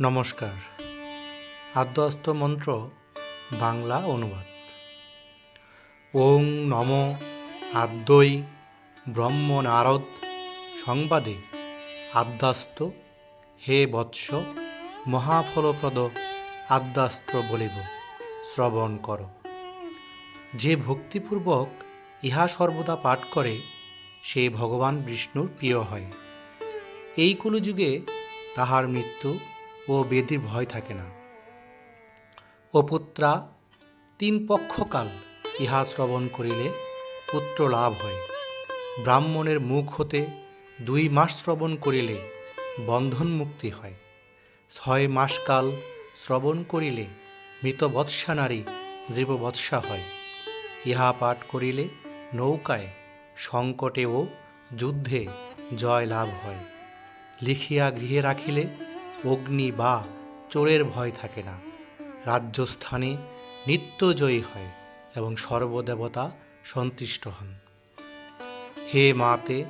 নমস্কার। আদ্যস্ত মন্ত্র, বাংলা অনুবাদ। ওং নম আদ্যই ব্রহ্ম নারদ সংবাদে আদ্যাস্ত হে বৎস মহাফলপ্রদ আদ্যাস্ত্র বলিব, শ্রবণ কর। যে ভক্তিপূর্বক ইহা সর্বদা পাঠ করে, সে ভগবান বিষ্ণুর প্রিয় হয়। এই কলিযুগে তাহার মৃত্যু ও বেদির ভয় থাকে না। ও পুত্রা, তিন পক্ষকাল ইহা শ্রবণ করিলে পুত্র লাভ হয়। ব্রাহ্মণের মুখ হতে দুই মাস শ্রবণ করিলে বন্ধন মুক্তি হয়। ছয় মাসকাল শ্রবণ করিলে মৃতবৎসা নারী জীববৎসা হয়। ইহা পাঠ করিলে নৌকায় সংকটে ও যুদ্ধে জয় লাভ হয়। লিখিয়া গৃহে রাখিলে অগ্নি বা চোরের ভয় থাকে না। রাজ্যস্থানে নিত্যজয়ী হয় এবং সর্বদেবতা সন্তুষ্ট হন। হে মাতে,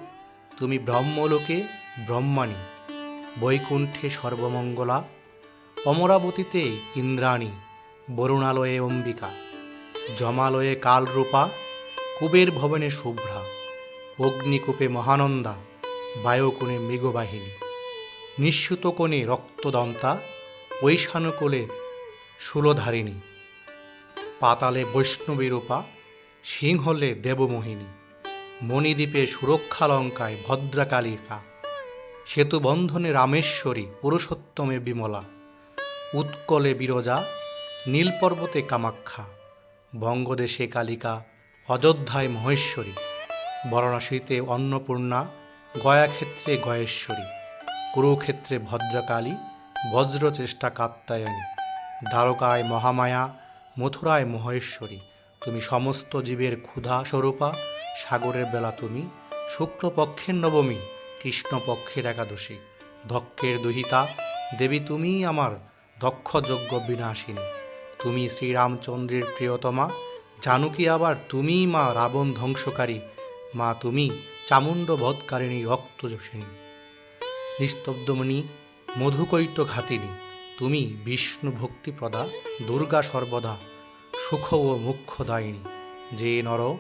তুমি ব্রহ্মলোকে ব্রহ্মাণী, বৈকুণ্ঠে সর্বমঙ্গলা, অমরাবতীতে ইন্দ্রাণী, বরুণালয়ে অম্বিকা, জমালয়ে কালরূপা, কুবের ভবনে শুভ্রা, অগ্নিকূপে মহানন্দা, বায়ুকোণে মৃগবাহিনী। নিঃসুত কোণে রক্তদন্তা ঐশানুকূলে শূলধারিণী পাতালে বৈষ্ণবীরূপা, সিংহলে দেবমোহিনী, মণিদ্বীপে সুরক্ষালঙ্কায় ভদ্রাকালিকা, সেতুবন্ধনে রামেশ্বরী, পুরুষোত্তমে বিমলা, উৎকলে বিরজা, নীলপর্বতে কামাখ্যা, বঙ্গদেশে কালিকা, অযোধ্যায় মহেশ্বরী, বারাণসীতে অন্নপূর্ণা, গয়াক্ষেত্রে গয়েশ্বরী কুরুক্ষেত্রে ভদ্রকালী বজ্রচেষ্টা কাত্তায়নী দ্বারকায় মহামায়া, মথুরায় মহেশ্বরী, তুমি সমস্ত জীবের ক্ষুধা স্বরূপা, সাগরের বেলা তুমি, শুক্লপক্ষের নবমী, কৃষ্ণপক্ষের একাদশী ধক্ষের দহিতা, দেবী তুমি আমার দক্ষযজ্ঞ বিনাশিনী। তুমি শ্রীরামচন্দ্রের প্রিয়তমা, জানুকি আবার তুমিই মা রাবণ ধ্বংসকারী, মা তুমি চামুণ্ড বধকারিণী রক্তযোষিনী নিস্তব্ধমণি মধুকৈট ঘাতিনী, তুমি বিষ্ণু ভক্তিপ্রদা, দুর্গা সর্বদা, সুখ ও মুখ্যদায়িনী যে নর,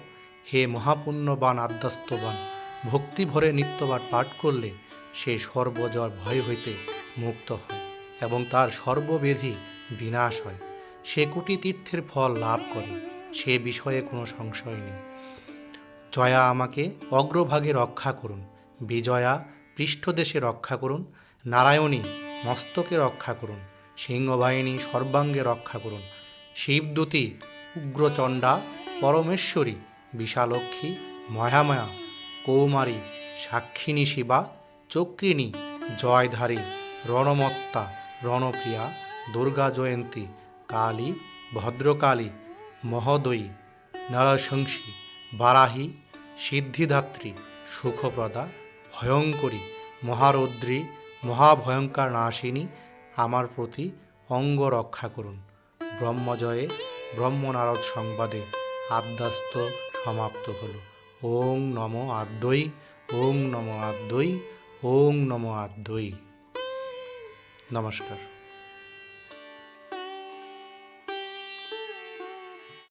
হে মহাপুণ্যবান আদ্যাস্তবান, ভক্তি ভরে নিত্যবার পাঠ করলে সে সর্বজর ভয় হইতে মুক্ত হয় এবং তার সর্ববেধি বিনাশ হয়। সে কোটি তীর্থের ফল লাভ করে, সে বিষয়ে কোনো সংশয় নেই। জয়া আমাকে অগ্রভাগে রক্ষা করুন। বিজয়া পৃষ্ঠদেশে রক্ষা করুন, নারায়ণী মস্তকে রক্ষা করুন, সিংহবাহিনী সর্বাঙ্গে রক্ষা করুন। শিবদূতী, উগ্রচণ্ডা, পরমেশ্বরী বিশালক্ষী মহামায়া, কৌমারী, সাক্ষিণী শিবা, চক্রিণী, জয়ধারী, রণমত্তা, রণপ্রিয়া, দুর্গা জয়ন্তী, কালী, ভদ্রকালী, মহোদয়ী নরশংসী বারাহী, সিদ্ধিদাত্রী, সুখপ্রদা ভয়ঙ্করী, মহারৌদ্রী, মহাভয়ঙ্কর নাশিনী আমার প্রতি অঙ্গ রক্ষা করুন। ব্রহ্মজয়ে ব্রহ্মনারদ সংবাদে আদ্যাস্ত সমাপ্ত হল। ওং নম আদ্যই ওং নম আদ্যই ওং নম আদ্যই নমস্কার।